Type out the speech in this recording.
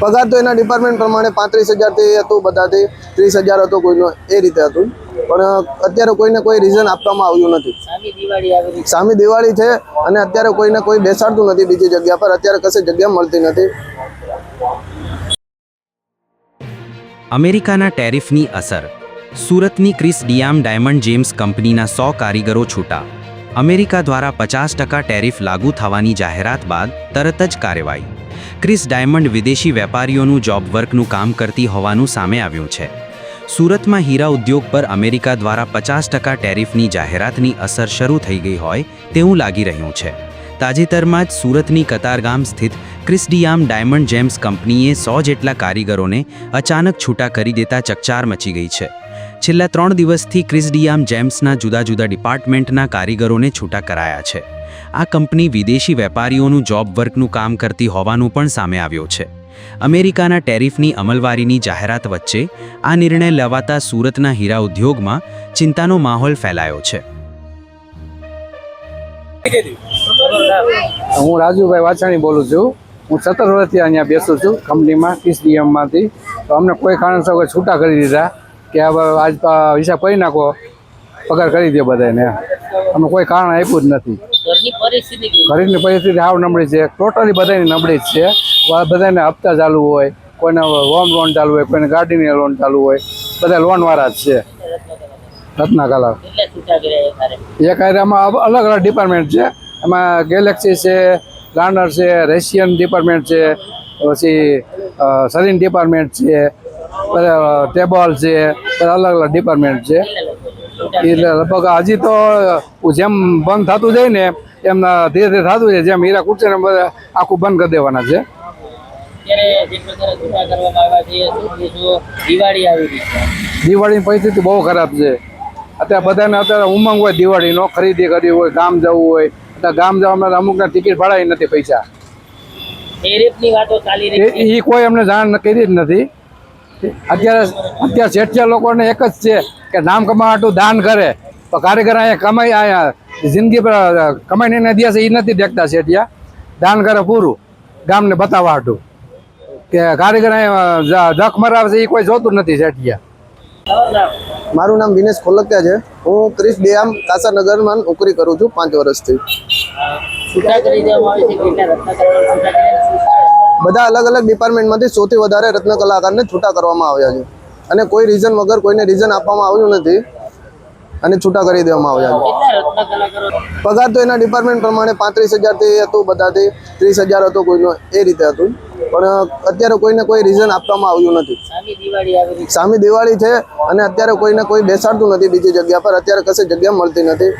પગાર તો એના ડિપાર્ટમેન્ટ પ્રમાણે પાંત્રીસ હજારથી હતું બધાથી ત્રીસ હજાર હતો કોઈનો એ રીતે હતું. પણ અત્યારે કોઈને કોઈ રીઝન આપવામાં આવ્યું નથી. સામી દિવાળી સામી દિવાળી છે અને અત્યારે કોઈને કોઈ બેસાડતું નથી બીજી જગ્યા પર અત્યારે કશે જગ્યા મળતી નથી. અમેરિકાના ટેરિફની અસર. સુરતની ક્રિસ ડિયામ ડાયમંડ જેમ્સ કંપનીના સો કારીગરો છૂટા. અમેરિકા દ્વારા પચાસ ટકા ટેરિફ લાગુ થવાની જાહેરાત બાદ તરત જ કાર્યવાહી. ક્રિસ ડાયમંડ વિદેશી વેપારીઓનું જોબ વર્કનું કામ કરતી હોવાનું સામે આવ્યું છે. સુરતમાં હીરા ઉદ્યોગ પર અમેરિકા દ્વારા પચાસ ટકા ટેરિફની જાહેરાતની અસર શરૂ થઈ ગઈ હોય તેવું લાગી રહ્યું છે. તાજેતરમાં જ સુરતની કતારગામ સ્થિત ક્રિસ્ડિયામ ડાયમંડ જેમ્સ કંપનીએ સો જેટલા કારીગરોને અચાનક છૂટા કરી દેતા ચકચાર મચી ગઈ છે. છેલ્લા ત્રણ દિવસથી ક્રિસ્ડિયામ જેમ્સના જુદા જુદા ડિપાર્ટમેન્ટના કારીગરોને છૂટા કરાયા છે. આ કંપની વિદેશી વેપારીઓનું જોબ વર્કનું કામ કરતી હોવાનું પણ સામે આવ્યો છે. અમેરિકાના ટેરિફની અમલવારીની જાહેરાત વચ્ચે આ નિર્ણય લેવાતા સુરતના હીરા ઉદ્યોગમાં ચિંતાનો માહોલ ફેલાયો છે. હું રાજુભાઈ વાછાણી બોલું છું. હું સત્તર વર્ષથી અહીંયા બેસું છું કંપનીમાં ટીસીએમમાંથી તો અમને કોઈ કારણસર છૂટા કરી દીધા. કે આજ હિસાબ કરી નાખો. પગાર કરી દે બધાને અમે કોઈ કારણ આપ્યું જ નથી. ઘરની પરિસ્થિતિ આવ નબળી છે. ટોટલી બધાની નબળી જ છે. બધાને હપ્તા ચાલુ હોય કોઈને હોમ લોન ચાલુ હોય કોઈને ગાડીની લોન ચાલુ હોય બધા લોનવાળા જ છે. રત્ના કલા એક આમાં અલગ અલગ ડિપાર્ટમેન્ટ છે. એમાં ગેલેક્સી છે લાર્નર છે રશિયન ડિપાર્ટમેન્ટ છે પછી સરીન ડિપાર્ટમેન્ટ છે ટેબલ છે બધા અલગ અલગ ડિપાર્ટમેન્ટ છે એટલે લગભગ હજી તો જેમ બંધ થતું જાય ને એમ ધીરે ધીરે થતું જાય જેમ હીરા કૂટશે ને બધા આખું બંધ કરી દેવાના છે. દિવાળીની પરિસ્થિતિ બહુ ખરાબ છે. અત્યારે બધાને અત્યારે ઉમંગ હોય દિવાળીનો ખરીદી કરવી હોય ગામ જવું હોય. અત્યારે ગામ જવા અમુકના ટિકિટ ભાડાય નથી પૈસા. એ કોઈ અમને જાણ કરી જ નથી. અત્યારે અત્યારે શેઠિયા લોકોને એક જ છે કે નામ કમાવા હાટું દાન કરે. તો કારીગર અહીંયા કમાઈ અહીંયા જિંદગી પર કમાઈને દે છે એ નથી દેખતા શેઠિયા દાન કરે પૂરું. ગામને બતાવવા હાટું. કે કારીગર અહીંયા જખ મરાવે છે એ કોઈ જોતું નથી શેઠિયા મારું નામ વિનેશ ખોલકિયા છે. હું ક્રિશ ડેમ કાસાનગરમાં નોકરી કરું છું પાંચ વર્ષથી. બધા અલગ અલગ ડિપાર્ટમેન્ટમાંથી સૌથી વધારે રત્ન કલાકારને છૂટા કરવામાં આવ્યા છે. અને કોઈ રીઝન વગર કોઈને રીઝન આપવામાં આવ્યું નથી અને છૂટા કરી દેવામાં આવ્યા છે. પગાર તો એના ડિપાર્ટમેન્ટ પ્રમાણે પાંત્રીસ હજારથી હતું બધાથી ત્રીસ હજાર હતો કોઈનો એ રીતે હતું. પણ અત્યારે કોઈને કોઈ રીઝન આપવામાં આવ્યું નથી. સામી દિવાળી છે. સામી દિવાળી છે અને અત્યારે કોઈને કોઈ બેસાડતું નથી બીજી જગ્યા પર. અત્યારે કશે જગ્યા મળતી નથી.